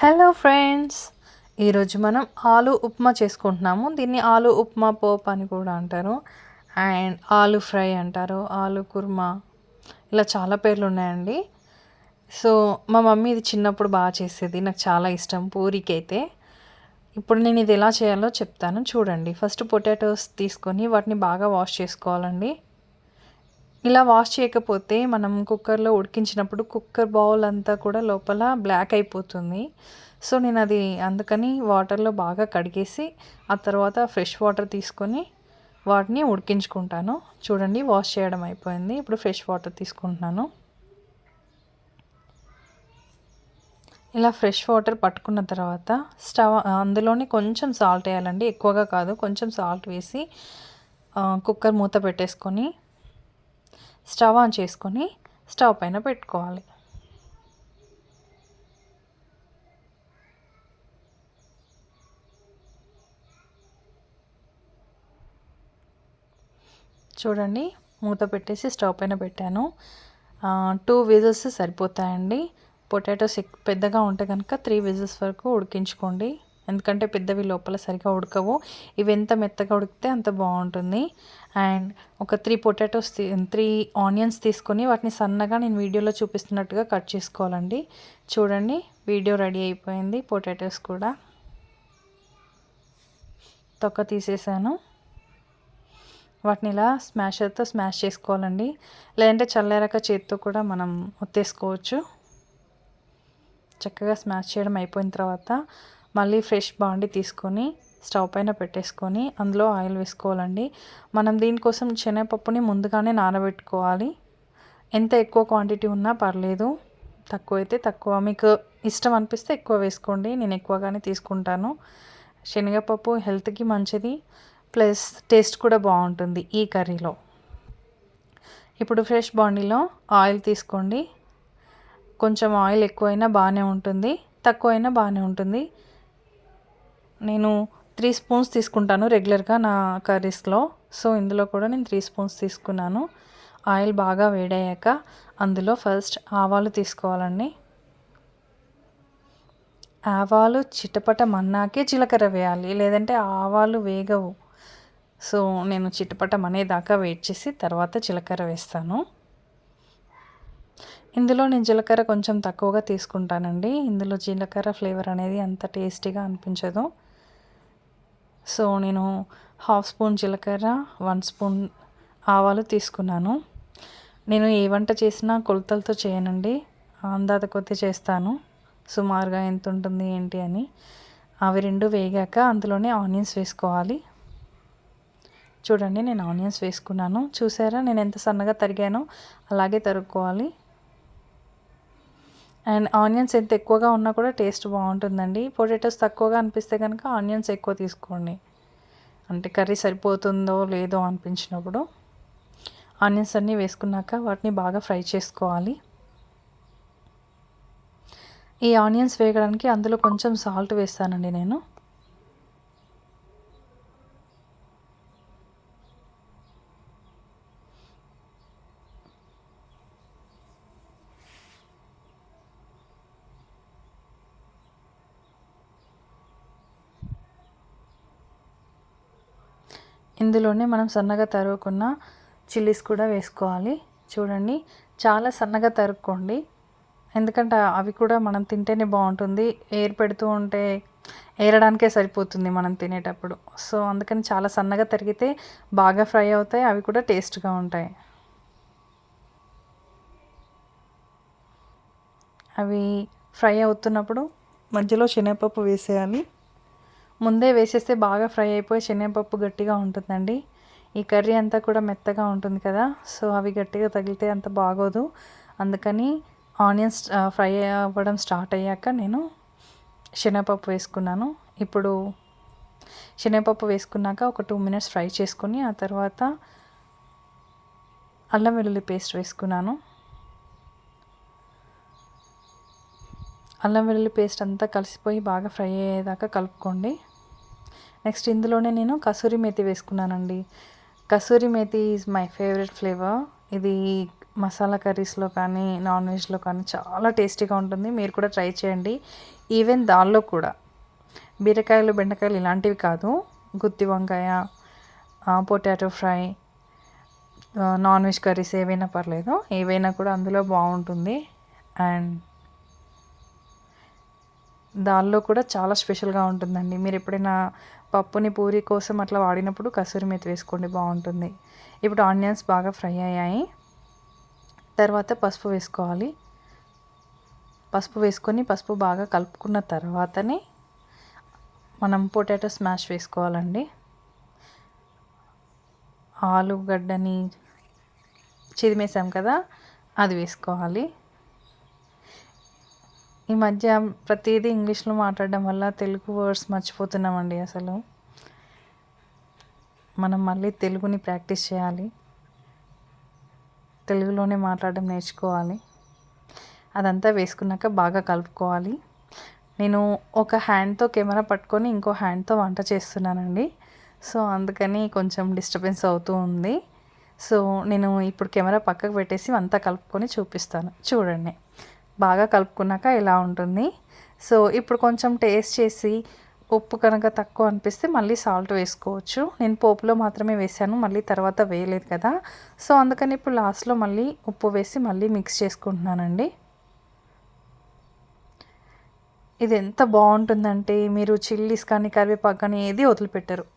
Hello friends ఈరోజు మనం ఆలు ఉప్మా చేసుకుంటున్నాము. దీన్ని ఆలు ఉప్మా పోప్ అని కూడా అంటారు. అండ్ ఆలు ఫ్రై అంటారు. ఆలు కుర్మా. ఇలా చాలా పేర్లు ఉన్నాయండి. సో మా మమ్మీ ఇది చిన్నప్పుడు బాగా చేసేది. నాకు చాలా ఇష్టం పూరికి అయితే ఇప్పుడు నేను ఇది ఎలా చేయాలో చెప్తాను. చూడండి. ఫస్ట్ పొటాటోస్ తీసుకొని వాటిని బాగా వాష్ చేసుకోవాలండి. ఇలా వాష్ చేయకపోతే మనం కుక్కర్లో ఉడికించినప్పుడు కుక్కర్ బౌల్ అంతా కూడా లోపల బ్లాక్ అయిపోతుంది. సో నేను అది అందుకని వాటర్లో బాగా కడిగేసి ఆ తర్వాత ఫ్రెష్ వాటర్ తీసుకొని వాటిని ఉడికించుకుంటాను. చూడండి వాష్ చేయడం అయిపోయింది. ఇప్పుడు ఫ్రెష్ వాటర్ తీసుకుంటున్నాను. ఇలా ఫ్రెష్ వాటర్ పట్టుకున్న తర్వాత స్టవ్ అందులోనే కొంచెం సాల్ట్ వేయాలండి. ఎక్కువగా కాదు కొంచెం సాల్ట్ వేసి కుక్కర్ మూత పెట్టేసుకొని స్టవ్ ఆన్ చేసుకొని స్టవ్ పైన పెట్టుకోవాలి. చూడండి మూత పెట్టేసి స్టవ్ పైన పెట్టాను. టూ విజిల్స్ సరిపోతాయండి. పొటాటోస్ పెద్దగా ఉంటే కనుక త్రీ విజిల్స్ వరకు ఉడికించుకోండి. ఎందుకంటే పెద్దవి లోపల సరిగా ఉడకవు. ఇవి ఎంత మెత్తగా ఉడికితే అంత బాగుంటుంది. అండ్ ఒక త్రీ పొటాటోస్ త్రీ ఆనియన్స్ తీసుకొని వాటిని సన్నగా నేను వీడియోలో చూపిస్తున్నట్టుగా కట్ చేసుకోవాలండి. చూడండి వీడియో రెడీ అయిపోయింది పొటాటోస్ కూడా. తొక్క తీసేసాను. వాటిని ఇలా స్మాషర్తో స్మాష్ చేసుకోవాలండి. లేదంటే చల్లారాక చేతితో కూడా మనం ఒత్తేసుకోవచ్చు. చక్కగా స్మాష్ చేయడం అయిపోయిన తర్వాత మళ్ళీ ఫ్రెష్ బాండి తీసుకొని స్టవ్ పైన పెట్టేసుకొని అందులో ఆయిల్ వేసుకోవాలండి. మనం దీనికోసం శనగపప్పుని ముందుగానే నానబెట్టుకోవాలి. ఎంత ఎక్కువ క్వాంటిటీ ఉన్నా పర్లేదు. తక్కువ అయితే తక్కువ. మీకు ఇష్టం అనిపిస్తే ఎక్కువ వేసుకోండి. నేను ఎక్కువగానే తీసుకుంటాను. శనగపప్పు హెల్త్కి మంచిది. ప్లస్ టేస్ట్ కూడా బాగుంటుంది ఈ కర్రీలో. ఇప్పుడు ఫ్రెష్ బాండీలో ఆయిల్ తీసుకోండి. కొంచెం ఆయిల్ ఎక్కువైనా బాగానే ఉంటుంది. తక్కువైనా బాగానే ఉంటుంది. నేను త్రీ స్పూన్స్ తీసుకుంటాను రెగ్యులర్గా నా కర్రీస్లో. సో ఇందులో కూడా నేను త్రీ స్పూన్స్ తీసుకున్నాను. ఆయిల్ బాగా వేడయ్యాక అందులో ఫస్ట్ ఆవాలు తీసుకోవాలండి. ఆవాలు చిటపట మన్నాకే జీలకర్ర వేయాలి లేదంటే ఆవాలు వేగవు. సో నేను చిటపట మనేదాకా వెయిట్ చేసి తర్వాత జీలకర్ర వేస్తాను. ఇందులో నేను జీలకర్ర కొంచెం తక్కువగా తీసుకుంటానండి. ఇందులో జీలకర్ర ఫ్లేవర్ అనేది అంత టేస్టీగా అనిపించదు. సో నేను హాఫ్ స్పూన్ జీలకర్ర వన్ స్పూన్ ఆవాలు తీసుకున్నాను. నేను ఏ వంట చేసినా కొలతలతో చేయనండి. అందాత కొద్ది చేస్తాను. సుమారుగా ఎంత ఉంటుంది ఏంటి అని. అవి రెండు వేగాక అందులోనే ఆనియన్స్ వేసుకోవాలి. చూడండి నేను ఆనియన్స్ వేసుకున్నాను. చూసారా? నేను ఎంత సన్నగా తరిగానో అలాగే తరుక్కోవాలి. అండ్ ఆనియన్స్ ఎంత ఎక్కువగా ఉన్నా కూడా టేస్ట్ బాగుంటుందండి. పొటాటోస్ తక్కువగా అనిపిస్తే కనుక ఆనియన్స్ ఎక్కువ తీసుకోండి. అంటే కర్రీ సరిపోతుందో లేదో అనిపించినప్పుడు ఆనియన్స్ అన్నీ వేసుకున్నాక వాటిని బాగా ఫ్రై చేసుకోవాలి. ఈ ఆనియన్స్ వేయడానికి అందులో కొంచెం సాల్ట్ వేస్తానండి నేను. ఇందులోనే మనం సన్నగా తరుగుకున్న చిల్లీస్ కూడా వేసుకోవాలి. చూడండి చాలా సన్నగా తరుక్కోండి. ఎందుకంటే అవి కూడా మనం తింటేనే బాగుంటుంది. ఏర్ పెడుతూ ఉంటే ఏరడానికే సరిపోతుంది మనం తినేటప్పుడు. సో అందుకని చాలా సన్నగా తరిగితే బాగా ఫ్రై అవుతాయి. అవి కూడా టేస్ట్గా ఉంటాయి. అవి ఫ్రై అవుతున్నప్పుడు మధ్యలో శనగపప్పు వేసేయాలి. ముందే వేసేస్తే బాగా ఫ్రై అయిపోయి శనగపప్పు గట్టిగా ఉంటుందండి. ఈ కర్రీ అంతా కూడా మెత్తగా ఉంటుంది కదా సో అవి గట్టిగా తగిలితే అంత బాగోదు. అందుకని ఆనియన్స్ ఫ్రై అవ్వడం స్టార్ట్ అయ్యాక నేను శనగపప్పు వేసుకున్నాను. ఇప్పుడు శనగపప్పు వేసుకున్నాక ఒక టూ మినిట్స్ ఫ్రై చేసుకొని ఆ తర్వాత అల్లం వెల్లుల్లి పేస్ట్ వేసుకున్నాను. అల్లం వెల్లుల్లి పేస్ట్ అంతా కలిసిపోయి బాగా ఫ్రై అయ్యేదాకా కలుపుకోండి. నెక్స్ట్ ఇందులోనే నేను కసూరి మేతి వేసుకున్నానండి. Kasuri methi is my favourite flavour ఇది మసాలా కర్రీస్లో కానీ నాన్ వెజ్లో కానీ చాలా టేస్టీగా ఉంటుంది. మీరు కూడా ట్రై చేయండి. ఈవెన్ దానిలో కూడా. బీరకాయలు బెండకాయలు ఇలాంటివి కాదు. గుత్తి వంకాయ potato fry non veg curries ఏవైనా పర్లేదు. ఏవైనా కూడా అందులో బాగుంటుంది. అండ్ దానిలో కూడా చాలా స్పెషల్గా ఉంటుందండి. మీరు ఎప్పుడైనా పప్పుని పూరి కోసం అట్లా వాడినప్పుడు కసూరి మెతి వేసుకోండి బాగుంటుంది. ఇప్పుడు ఆనియన్స్ బాగా ఫ్రై అయ్యాయి. తర్వాత పసుపు వేసుకోవాలి. పసుపు వేసుకొని పసుపు బాగా కలుపుకున్న తర్వాతనే మనం పొటాటో స్మాష్ వేసుకోవాలండి. ఆలుగడ్డని చిరిమేసాం కదా అది వేసుకోవాలి. ఈ మధ్య ప్రతిదీ ఇంగ్లీష్లో మాట్లాడడం వల్ల తెలుగు వర్డ్స్ మర్చిపోతున్నామండి అసలు. మనం మళ్ళీ తెలుగుని ప్రాక్టీస్ చేయాలి. తెలుగులోనే మాట్లాడడం నేర్చుకోవాలి. అదంతా వేసుకున్నాక బాగా కలుపుకోవాలి. నేను ఒక హ్యాండ్తో కెమెరా పట్టుకొని ఇంకో హ్యాండ్తో వంట చేస్తున్నానండి. సో అందుకని కొంచెం డిస్టర్బెన్స్ అవుతూ ఉంది. సో నేను ఇప్పుడు కెమెరా పక్కకు పెట్టేసి అంతా కలుపుకొని చూపిస్తాను. చూడండి. బాగా కలుపుకున్నాక ఇలా ఉంటుంది. సో ఇప్పుడు కొంచెం టేస్ట్ చేసి ఉప్పు కనుక తక్కువ అనిపిస్తే మళ్ళీ సాల్ట్ వేసుకోవచ్చు. నేను పోపులో మాత్రమే వేసాను మళ్ళీ తర్వాత వేయలేదు కదా. సో అందుకని ఇప్పుడు లాస్ట్లో మళ్ళీ ఉప్పు వేసి మళ్ళీ మిక్స్ చేసుకుంటున్నానండి. ఇది ఎంత బాగుంటుందంటే మీరు చిల్లీస్ కానీ కరివేపాకు కానీ ఏది వదిలిపెట్టరు.